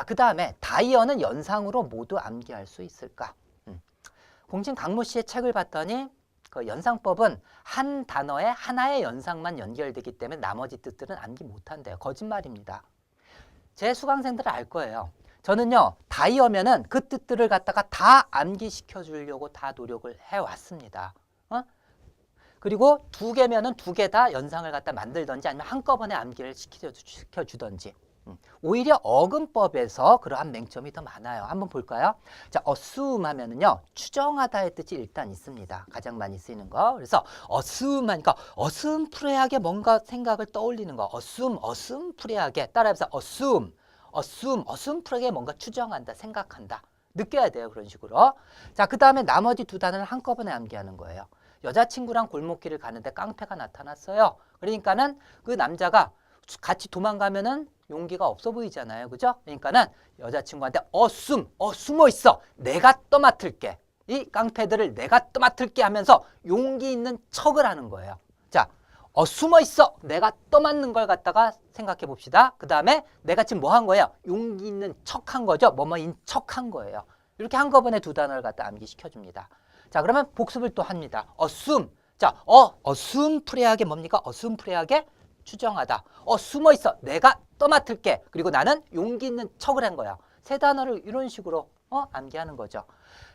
자, 그 다음에 다이어는 연상으로 모두 암기할 수 있을까? 음. 공진 강모 씨의 책을 봤더니 그 연상법은 한 단어에 하나의 연상만 연결되기 때문에 나머지 뜻들은 암기 못한대요. 거짓말입니다. 제 수강생들은 알 거예요. 저는요, 다이어면은 그 뜻들을 갖다가 다 암기시켜 주려고 다 노력을 해왔습니다. 어? 그리고 두 개면은 두 개 다 연상을 갖다 만들던지 아니면 한꺼번에 암기를 시켜, 주던지. 음. 오히려 어근법에서 그러한 맹점이 더 많아요. 한번 볼까요? 자, assume 하면은요, 추정하다의 뜻이 일단 있습니다. 가장 많이 쓰이는 거. 그래서 assume 하니까 어슴푸레하게 뭔가 생각을 떠올리는 거. assume, 어슴푸레하게. 따라해서 assume, assume, 어슴푸레하게 뭔가 추정한다, 생각한다. 느껴야 돼요. 그런 식으로. 자, 그 다음에 나머지 두 단어를 한꺼번에 암기하는 거예요. 여자친구랑 골목길을 가는데 깡패가 나타났어요. 그러니까는 그 남자가 같이 도망가면은 용기가 없어 보이잖아요. 그죠? 그러니까는 여자친구한테 어, 숨, 어, 숨어 있어. 내가 떠맡을게. 이 깡패들을 내가 떠맡을게 하면서 용기 있는 척을 하는 거예요. 자, 어, 숨어 있어. 내가 떠맡는 걸 갖다가 생각해 봅시다. 그 다음에 내가 지금 뭐 한 거예요? 용기 있는 척 한 거죠. 뭐뭐인 척 한 거예요. 이렇게 한꺼번에 두 단어를 갖다 암기시켜 줍니다. 자, 그러면 복습을 또 합니다. assume. 자, 어, assume 프레하게 뭡니까? assume 프레하게 추정하다. 어, 숨어 있어. 내가 떠맡을게. 그리고 나는 용기 있는 척을 한 거야. 세 단어를 이런 식으로 어, 암기하는 거죠.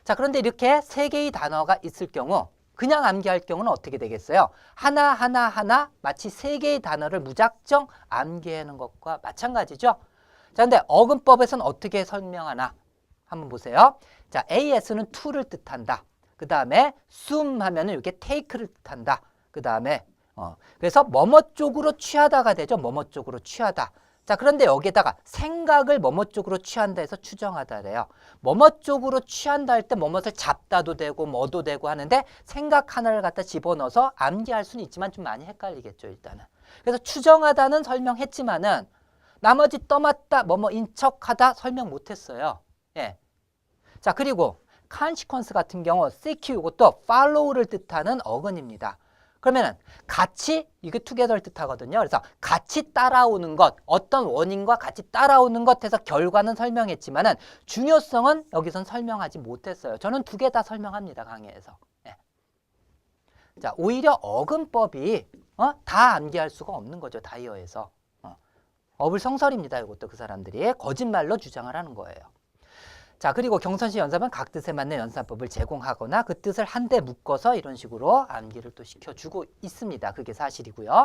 자, 그런데 이렇게 세 개의 단어가 있을 경우 그냥 암기할 경우는 어떻게 되겠어요? 하나 하나 하나 마치 세 개의 단어를 무작정 암기하는 것과 마찬가지죠. 자, 근데 어근법에서는 어떻게 설명하나? 한번 보세요. 자, AS는 to를 뜻한다. 그 다음에 assume 하면은 이게 take를 뜻한다. 그 다음에 어, 그래서 뭐뭐 쪽으로 취하다가 되죠. 뭐뭐 쪽으로 취하다. 자, 그런데 여기에다가 생각을 뭐뭐 쪽으로 취한다 해서 추정하다래요. 뭐뭐 쪽으로 취한다 할 때 뭐뭇을 잡다도 되고 뭐도 되고 하는데 생각 하나를 갖다 집어넣어서 암기할 수는 있지만 좀 많이 헷갈리겠죠, 일단은. 그래서 추정하다는 설명했지만은 나머지 떠맡다, 뭐뭐 인 척하다 설명 못했어요. 예. 자, 그리고 consequence 같은 경우 seek 이것도 follow를 뜻하는 어근입니다. 그러면은 같이 이게 together 뜻하거든요. 그래서 같이 따라오는 것, 어떤 원인과 같이 따라오는 것 해서 결과는 설명했지만은 중요성은 여기선 설명하지 못했어요. 저는 두 개 다 설명합니다. 강의에서. 예. 자, 오히려 어근법이 어? 다 암기할 수가 없는 거죠. 다이어에서. 어. 어불성설입니다. 이것도 그 사람들이 거짓말로 주장을 하는 거예요. 자, 그리고 경선시 연습은 각 뜻에 맞는 연산법을 제공하거나 그 뜻을 한데 묶어서 이런 식으로 암기를 또 시켜주고 있습니다. 그게 사실이고요.